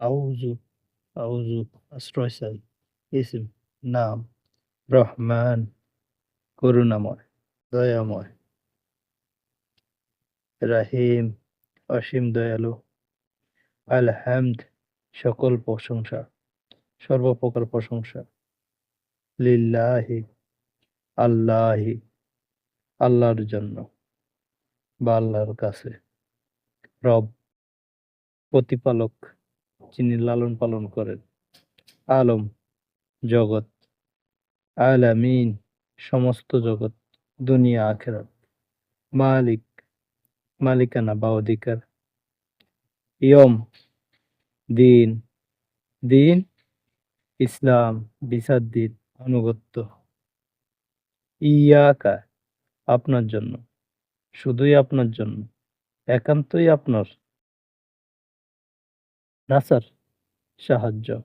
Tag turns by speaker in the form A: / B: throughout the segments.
A: আউযু আউযু আশ্রয় চাই নাম রহমান করুণাময় দয়াময়. রাহিম, অসীম দয়ালু. আলহামদ। সকল প্রশংসা। সর্বপ্রকার প্রশংসা। লিল্লাহি। আল্লাহি। আল্লাহর জন্য। বা আল্লাহর কাছে। রব। প্রতিপালক। যিনি লালন পালন করেন। আলম, জগৎ, আলামিন, সমস্ত জগৎ, দুনিয়া, আখেরাত। মালিক, মালিকানা বা অধিকার। ইয়ম, দিন। দিন, ইসলাম, বিচার, দিন, আনুগত্য। ইয়াকা, আপনার জন্য। শুধুই আপনার জন্য, একান্তই আপনার। নাসার সাহায্য।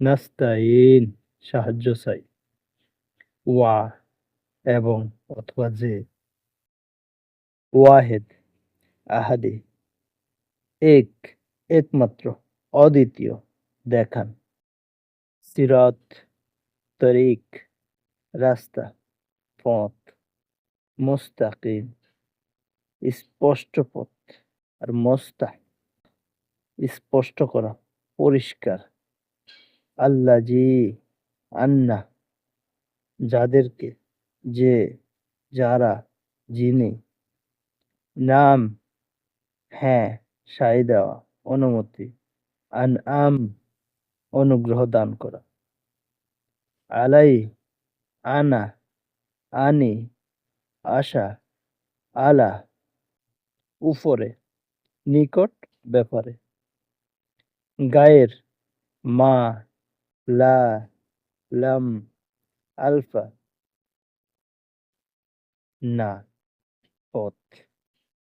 A: নাস্তাইন সাহায্য চাই। ওয়া এবং অথবা যে। ওয়াহেদ আহাদি। এক একমাত্র অদ্বিতীয় দেখান। সিরাত, তরিক, রাস্তা, পথ, মোস্তাকিম, স্পষ্ট পথ আর মোস্তা স্পষ্ট করা, পরিষ্কার। আল্লাহ জি আন্না, যাদেরকে যে, যারা যিনি নাম হ্যাঁ সাই দেওয়া, অনুমতি। আন আম অনুগ্রহ দান করা। আলাই, আনা, আনি, আশা, আলা, উপরে, নিকট, ব্যাপারে। গায়ের মা লা লাম আলফা না পথ।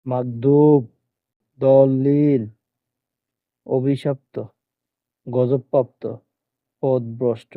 A: মাগদুব দলিল অভিশপ্ত গজবপ্রাপ্ত পথভ্রষ্ট